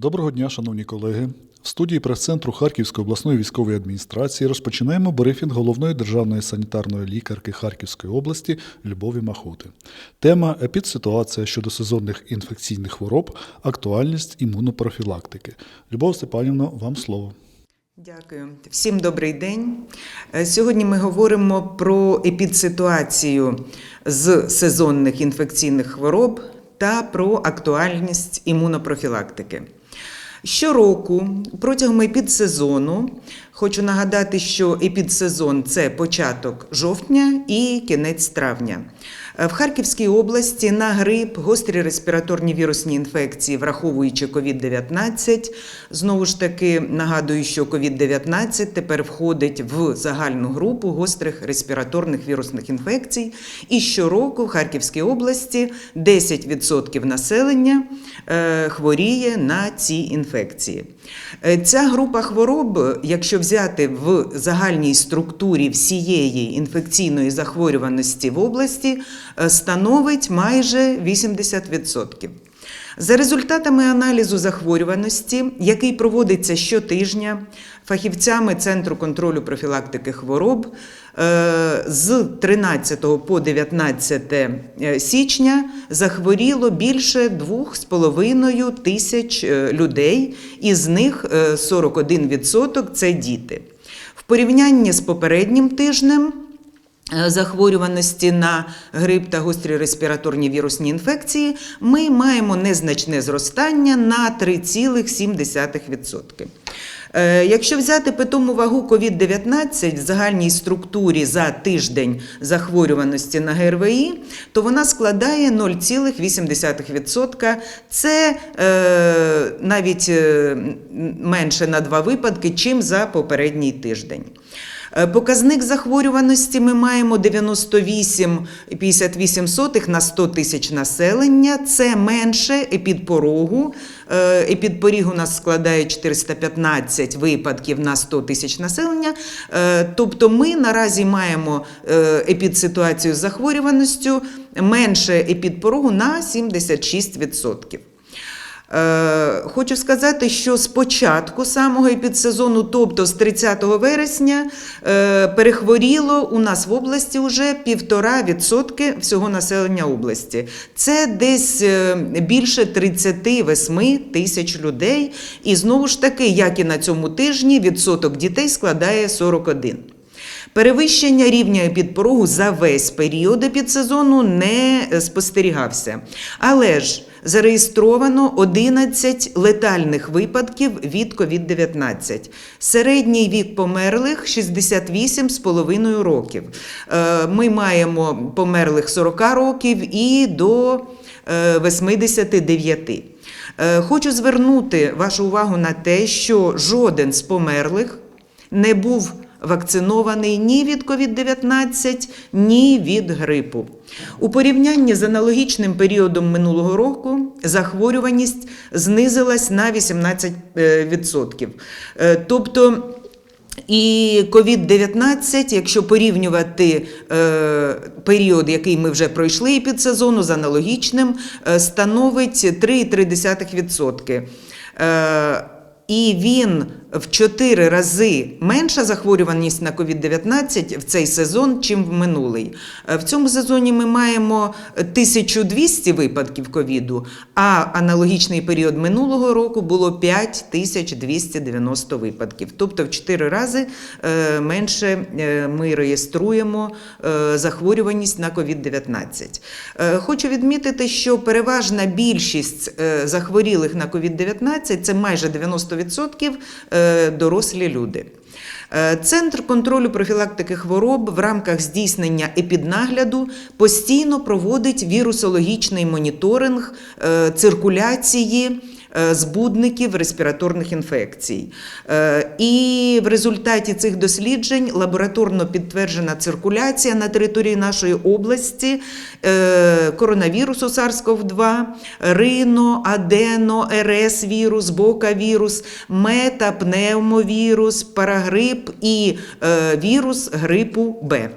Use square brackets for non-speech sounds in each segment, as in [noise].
Доброго дня, шановні колеги. В студії прес-центру Харківської обласної військової адміністрації розпочинаємо брифінг головної державної санітарної лікарки Харківської області Любові Махути. Тема епідситуація щодо сезонних інфекційних хвороб, актуальність імунопрофілактики. Любов Степанівна, вам слово. Дякую. Всім добрий день. Е, Сьогодні ми говоримо про епідситуацію з сезонних інфекційних хвороб та про актуальність імунопрофілактики. Щороку протягом епідсезону хочу нагадати, що епідсезон це початок жовтня і кінець травня. В Харківській області на грип, гострі респіраторні вірусні інфекції, враховуючи COVID-19, знову ж таки нагадую, що COVID-19 тепер входить в загальну групу гострих респіраторних вірусних інфекцій. І щороку в Харківській області 10% населення е, хворіє на ці інфекції. Е, Ця група хвороб, якщо взяти в загальній структурі всієї інфекційної захворюваності в області, е, становить майже 80%. За результатами аналізу захворюваності, який проводиться щотижня фахівцями Центру контролю профілактики хвороб, е, з 13 по 19 січня захворіло більше 2,5 тисяч е, людей, із них е, 41% це діти. В порівнянні з попереднім тижнем е, захворюваності на грип та гострі респіраторні вірусні інфекції ми маємо незначне зростання на 3,7%. Е, Якщо взяти питому вагу COVID-19 в загальній структурі за тиждень захворюваності на ГРВІ, то вона складає 0,8%. Це е, навіть е, менше на два випадки, чим за попередній тиждень. Е, Показник захворюваності ми маємо 98,58 на 100 тисяч населення. Це менше епідпорогу. Е, Епідпоріг у нас складає 415 випадків на 100 тисяч населення. Е, Тобто ми наразі маємо епідситуацію з захворюваністю менше епідпорогу на 76%. Е, Хочу сказати, що з початку самого епідсезону, тобто з 30 вересня, е, перехворіло у нас в області вже півтора відсотки всього населення області. Це десь е, більше 38 тисяч людей. І знову ж таки, як і на цьому тижні, відсоток дітей складає 41. Перевищення рівня підпорогу за весь період епідсезону не спостерігався. Але ж зареєстровано 11 летальних випадків від COVID-19. Середній вік померлих 68,5 років. Е, Ми маємо померлих 40 років і до е, 89. Е, Хочу звернути вашу увагу на те, що жоден з померлих не був вакцинований ні від COVID-19, ні від грипу. У порівнянні з аналогічним періодом минулого року захворюваність знизилась на 18%. Е, Тобто і COVID-19, якщо порівнювати е, період, який ми вже пройшли під сезону з аналогічним, е, становить 3,3%. Е, і він в 4 рази менша захворюваність на COVID-19 в цей сезон, чим в минулий. Е, В цьому сезоні ми маємо 1200 випадків ковіду, а аналогічний період минулого року було 5290 випадків. Тобто в 4 рази е, менше е, ми реєструємо захворюваність на COVID-19. Е, Хочу відмітити, що переважна більшість захворілих на COVID-19 це майже 90% е, дорослі люди. Е, Центр контролю профілактики хвороб в рамках здійснення епіднагляду постійно проводить вірусологічний моніторинг е, циркуляції е, збудників респіраторних інфекцій. Е, І в результаті цих досліджень лабораторно підтверджена циркуляція на території нашої області е, коронавірусу SARS-CoV-2, рино, адено, РС вірус, бока вірус, мета, пневмовірус, парагрип і е, вірус грипу Б.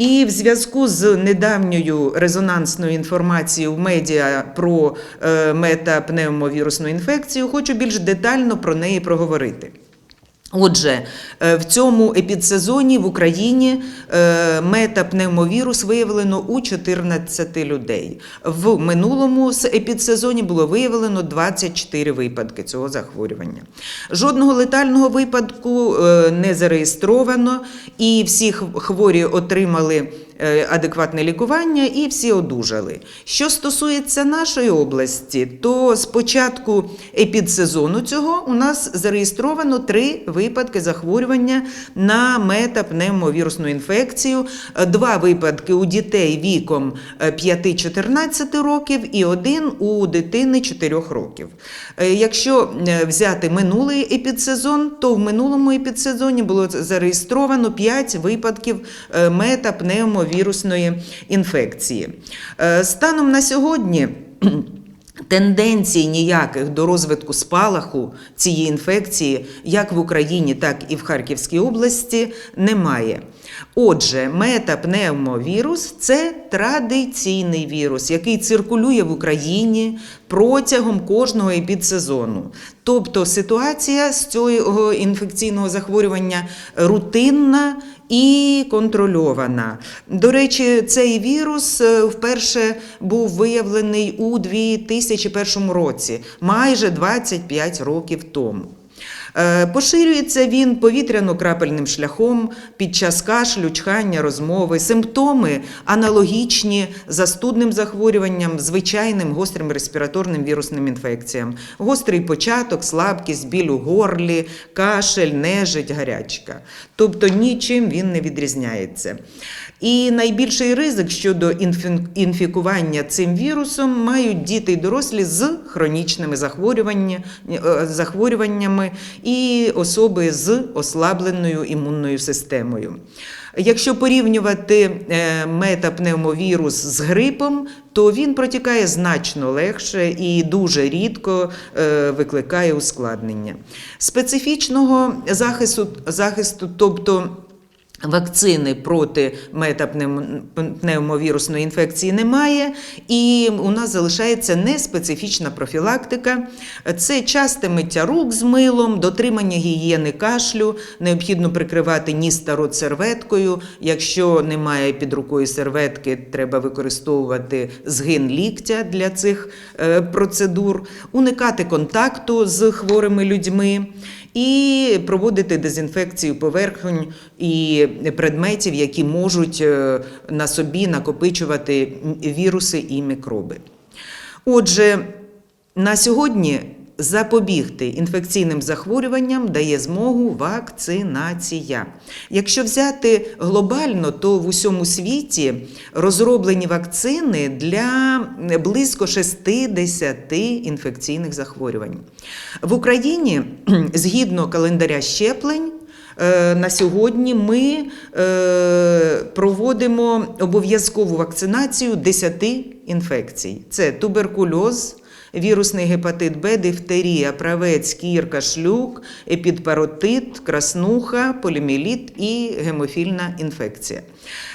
І в зв'язку з недавньою резонансною інформацією в медіа про е, метапневмовірусну інфекцію, хочу більш детально про неї проговорити. Отже, е, в цьому епідсезоні в Україні е, метапневмовірус виявлено у 14 людей. В минулому епідсезоні було виявлено 24 випадки цього захворювання. Жодного летального випадку е, не зареєстровано, і всі хворі отримали адекватне лікування і всі одужали. Що стосується нашої області, то з початку епідсезону цього у нас зареєстровано три випадки захворювання на метапневмовірусну інфекцію, Е, два випадки у дітей віком е, 5-14 років і один у дитини 4 років. Е, Якщо е, взяти минулий епідсезон, то в минулому епідсезоні було зареєстровано 5 випадків е, метапневмовірусної інфекції. Е, Станом на сьогодні. [clears throat] Тенденцій ніяких до розвитку спалаху цієї інфекції, як в Україні, так і в Харківській області, немає. Отже, метапневмовірус це традиційний вірус, який циркулює в Україні протягом кожного епідсезону. Тобто ситуація з цього інфекційного захворювання рутинна і контрольована. До речі, цей вірус е, вперше був виявлений у 2001 році, майже 25 років тому. Е, Поширюється він повітряно-крапельним шляхом під час кашлю, чхання, розмови. Симптоми аналогічні застудним захворюванням, звичайним гострим респіраторним вірусним інфекціям. Гострий початок, слабкість, біль у горлі, кашель, нежить, гарячка. Тобто нічим він не відрізняється. І найбільший ризик щодо інфі- інфікування цим вірусом мають діти й дорослі з хронічними е, захворюваннями і особи з ослабленою імунною системою. Якщо порівнювати е, метапневмовірус з грипом, то він протікає значно легше і дуже рідко е, викликає ускладнення. Специфічного захисту, захисту тобто Вакцини проти метапневмовірусної інфекції немає, і у нас залишається неспецифічна профілактика. Це часте миття рук з милом, дотримання гігієни кашлю, необхідно прикривати ніс та рот серветкою. Якщо немає під рукою серветки, треба використовувати згин ліктя для цих е, процедур, уникати контакту з хворими людьми і проводити дезінфекцію поверхонь і предметів, які можуть е, на собі накопичувати віруси і мікроби. Отже, на сьогодні запобігти інфекційним захворюванням дає змогу вакцинація. Якщо взяти глобально, то в усьому світі розроблені вакцини для близько 60 інфекційних захворювань. В Україні, згідно календаря щеплень, Е, На сьогодні ми е, проводимо обов'язкову вакцинацію 10 інфекцій: це туберкульоз, вірусний гепатит Б, дифтерія, правець, кірка, шлюк, епідпаротит, краснуха, поліміліт і гемофільна інфекція.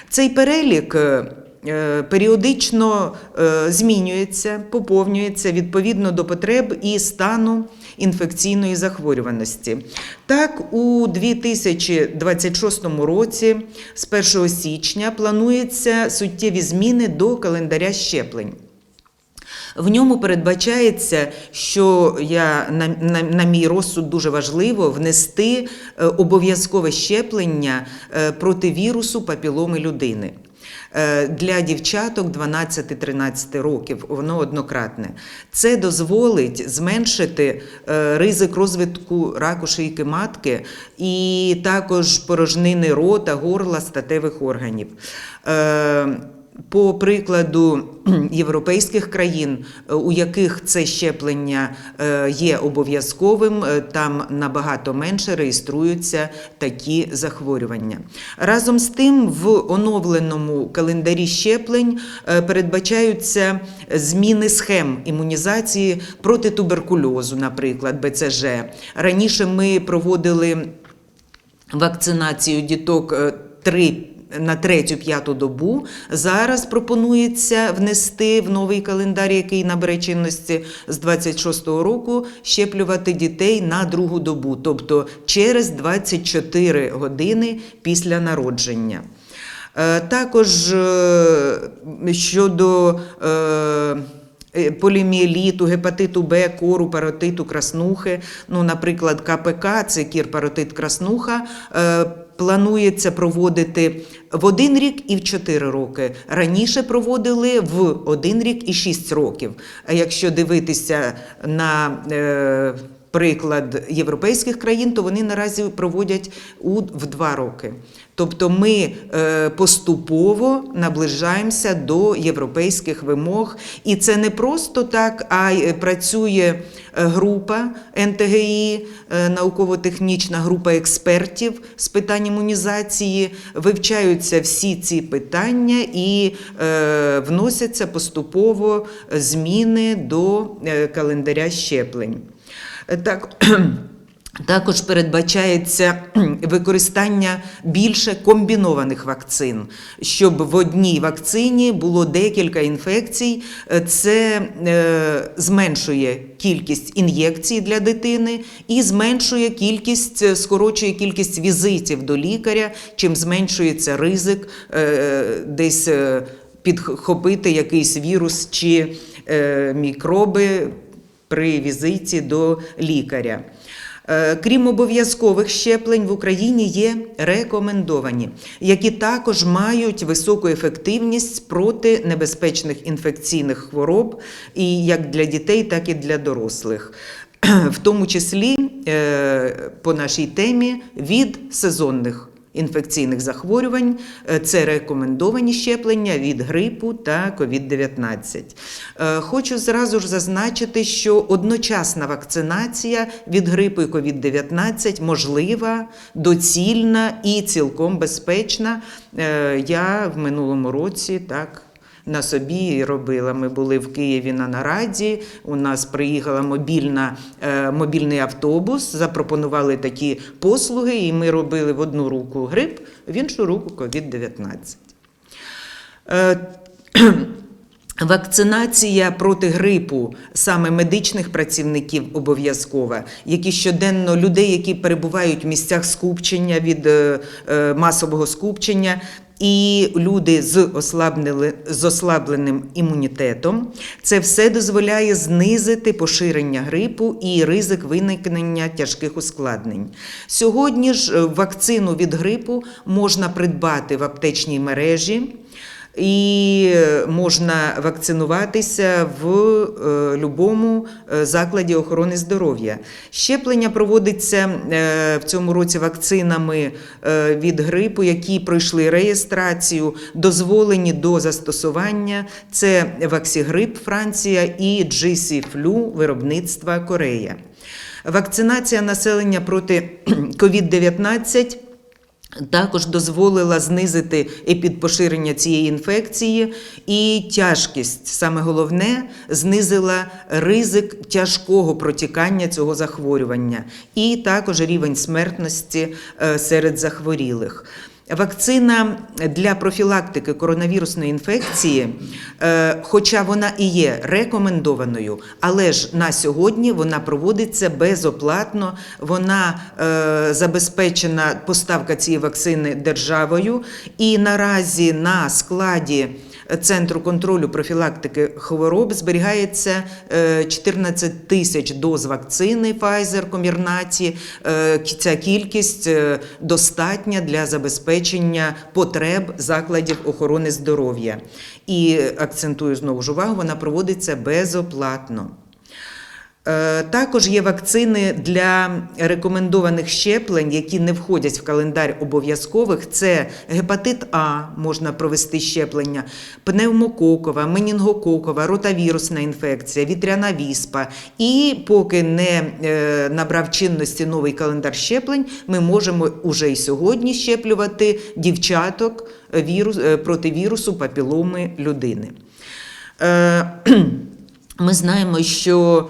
Цей перелік. е, е, Періодично е, змінюється, поповнюється відповідно до потреб і стану інфекційної захворюваності. Так, у 2026 році, з 1 січня, плануються суттєві зміни до календаря щеплень. В ньому передбачається, що я на, на, на мій розсуд дуже важливо внести е, обов'язкове щеплення е, проти вірусу папіломи людини. Е, Для дівчаток 12-13 років воно однократне. Це дозволить зменшити ризик розвитку раку шийки матки і також порожнини рота, горла, статевих органів. По прикладу європейських країн, е, у яких це щеплення е, є обов'язковим, е, там набагато менше реєструються такі захворювання. Разом з тим, в оновленому календарі щеплень передбачаються зміни схем імунізації проти туберкульозу, наприклад, БЦЖ. Раніше ми проводили вакцинацію діток е, три на третю-п'яту добу. Зараз пропонується внести в новий календар, який набере чинності з 26-го року, щеплювати дітей на другу добу, тобто через 24 години після народження. Е, Також е, щодо е, поліміеліту, гепатиту Б, кору, паротиту, краснухи, ну, наприклад, КПК, це кір, паротит, краснуха, планується проводити в один рік і в чотири роки. Раніше проводили в один рік і шість років. А якщо дивитися на е, приклад європейських країн, то вони наразі проводять у, в два роки. Тобто ми е, поступово наближаємося до європейських вимог. І це не просто так, а й працює е, група НТГІ, е, науково-технічна група експертів з питань імунізації. Вивчаються всі ці питання і е, вносяться поступово зміни до е, календаря щеплень. Так, [clears throat] також передбачається використання більше комбінованих вакцин, щоб в одній вакцині було декілька інфекцій. Е, Це е, зменшує кількість ін'єкцій для дитини і зменшує кількість, е, скорочує кількість візитів до лікаря, чим зменшується ризик десь підхопити якийсь вірус чи мікроби при візиті до лікаря. Е, Крім обов'язкових щеплень в Україні є рекомендовані, які також мають високу ефективність проти небезпечних інфекційних хвороб, і як для дітей, так і для дорослих. [clears throat] В тому числі е, по нашій темі від сезонних інфекційних захворювань. Е, Це рекомендовані щеплення від грипу та COVID-19. Е, Хочу зразу ж зазначити, що одночасна вакцинація від грипу і COVID-19 можлива, доцільна і цілком безпечна. Е, Я в минулому році так. На собі робила. Ми були в Києві на нараді. У нас приїхала мобільна, е, мобільний автобус, запропонували такі послуги, і ми робили в одну руку грип, в іншу руку COVID-19. Е, Вакцинація проти грипу саме медичних працівників обов'язкова, які щоденно людей, які перебувають в місцях скупчення від е, масового скупчення, і люди з, з ослабленим імунітетом, це все дозволяє знизити поширення грипу і ризик виникнення тяжких ускладнень. Сьогодні ж е, вакцину від грипу можна придбати в аптечній мережі. І е, можна вакцинуватися в е, будь-якому закладі охорони здоров'я. Щеплення проводиться е, в цьому році вакцинами е, від грипу, які пройшли реєстрацію, дозволені до застосування. Це Ваксігрип Франція і GC Flu виробництва Корея. Вакцинація населення проти [clears throat] COVID-19 також дозволила знизити епідпоширення цієї інфекції і тяжкість. Саме головне, знизила ризик тяжкого протікання цього захворювання і також рівень смертності е, серед захворілих. Вакцина для профілактики коронавірусної інфекції, е, хоча вона і є рекомендованою, але ж на сьогодні вона проводиться безоплатно. Вона е, забезпечена поставка цієї вакцини державою, і наразі на складі. Центру контролю профілактики хвороб зберігається е, 14 тисяч доз вакцини Pfizer Комірнаті. Е, Ця кількість е, достатня для забезпечення потреб закладів охорони здоров'я. І акцентую знову ж увагу, вона проводиться безоплатно. Е, Також є вакцини для рекомендованих щеплень, які не входять в календар обов'язкових. Це гепатит А, можна провести щеплення, пневмококова, менінгококова, ротавірусна інфекція, вітряна віспа. І поки не е, набрав чинності новий календар щеплень, ми можемо уже і сьогодні щеплювати дівчаток вірус, е, проти вірусу папіломи людини. [clears throat] Ми знаємо, що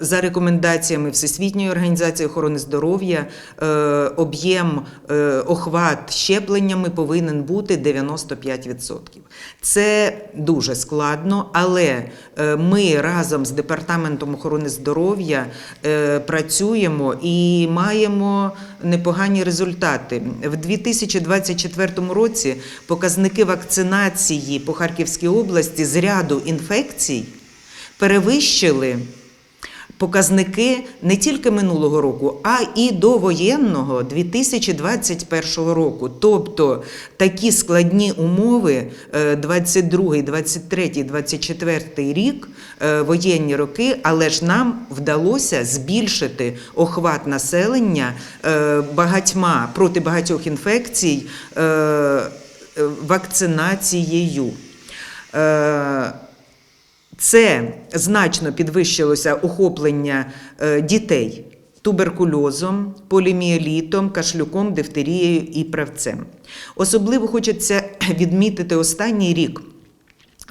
за рекомендаціями Всесвітньої організації охорони здоров'я е, об'єм е, охват щепленнями повинен бути 95%. Це дуже складно, але е, ми разом з департаментом охорони здоров'я е, працюємо і маємо непогані результати. В 2024 році показники вакцинації по Харківській області з ряду інфекцій перевищили показники не тільки минулого року, а і до воєнного 2021 року. Тобто такі складні умови е, 22, 23, 24 рік, е, воєнні роки, але ж нам вдалося збільшити охват населення е, багатьма проти багатьох інфекцій е, вакцинацією. Це значно підвищилося охоплення е, дітей туберкульозом, поліміелітом, кашлюком, дифтерією і правцем. Особливо хочеться [clears throat] відмітити останній рік.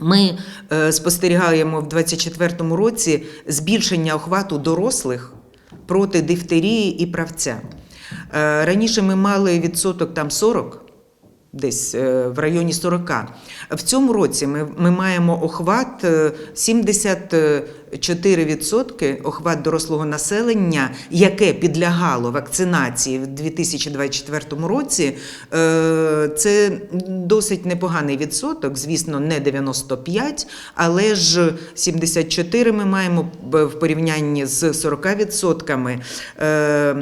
Ми е, спостерігаємо в 2024 році збільшення охвату дорослих проти дифтерії і правця. Е, раніше ми мали відсоток там 40, десь е, в районі 40. В цьому році ми, ми маємо охват е, 70 4% охват дорослого населення, яке підлягало вакцинації в 2024 році, е, це досить непоганий відсоток. Звісно, не 95, але ж 74 ми маємо в порівнянні з 40%. Е,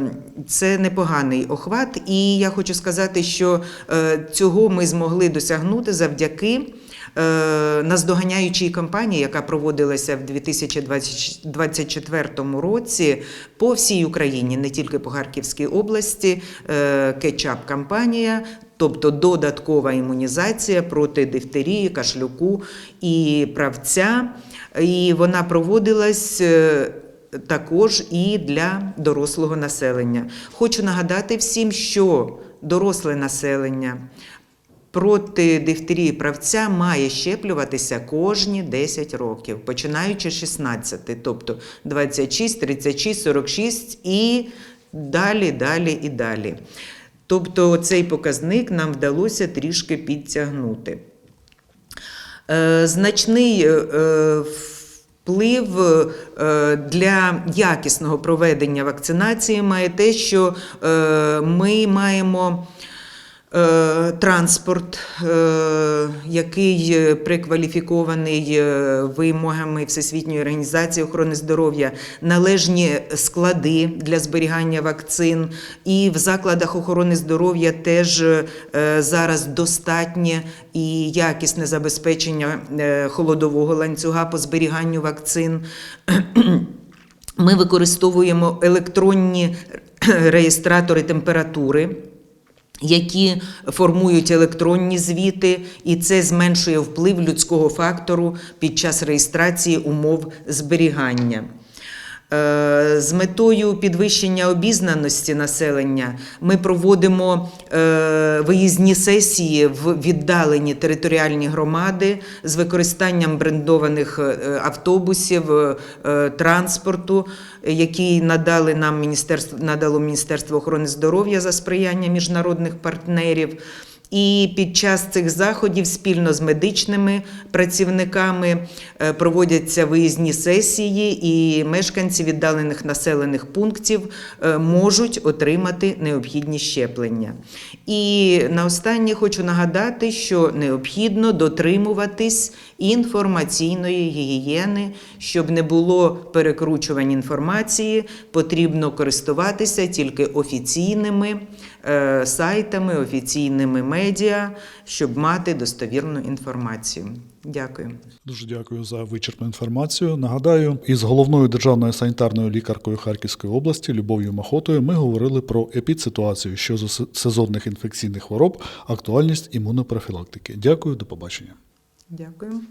це непоганий охват, і я хочу сказати, що е, цього ми змогли досягнути завдяки наздоганяючій кампанії, яка проводилася в 2024 році по всій Україні, не тільки по Харківській області, е, кетчап-кампанія. Тобто додаткова імунізація проти дифтерії, кашлюку і правця. І вона проводилась е, також і для дорослого населення. Хочу нагадати всім, що доросле населення проти дифтерії правця має щеплюватися кожні 10 років, починаючи з 16, тобто 26, 36, 46 і далі, далі і далі. Тобто цей показник нам вдалося трішки підтягнути. Е, Значний е, вплив е, для якісного проведення вакцинації має те, що ми маємо транспорт, е, який е, прикваліфікований е, вимогами Всесвітньої організації охорони здоров'я, належні склади для зберігання вакцин, і в закладах охорони здоров'я теж е, зараз достатнє і якісне забезпечення е, холодового ланцюга по зберіганню вакцин. Ми використовуємо електронні реєстратори температури. Які формують електронні звіти, і це зменшує вплив людського фактору під час реєстрації умов зберігання. Е, З метою підвищення обізнаності населення ми проводимо е, виїзні сесії в віддалені територіальні громади з використанням брендованих е, автобусів, транспорту, який надали нам міністерство надало Міністерство охорони здоров'я за сприяння міжнародних партнерів. І під час цих заходів спільно з медичними працівниками е, проводяться виїзні сесії, і мешканці віддалених населених пунктів е, можуть отримати необхідні щеплення. І наостаннє хочу нагадати, що необхідно дотримуватись інформаційної гігієни, щоб не було перекручувань інформації, потрібно користуватися тільки офіційними сайтами, офіційними медіа, щоб мати достовірну інформацію. Дякую. Дуже дякую за вичерпну інформацію. Нагадаю, із головною державною санітарною лікаркою Харківської області Любов'ю Махотою ми говорили про епідситуацію щодо сезонних інфекційних хвороб, актуальність імунопрофілактики. Дякую, до побачення. Дякую.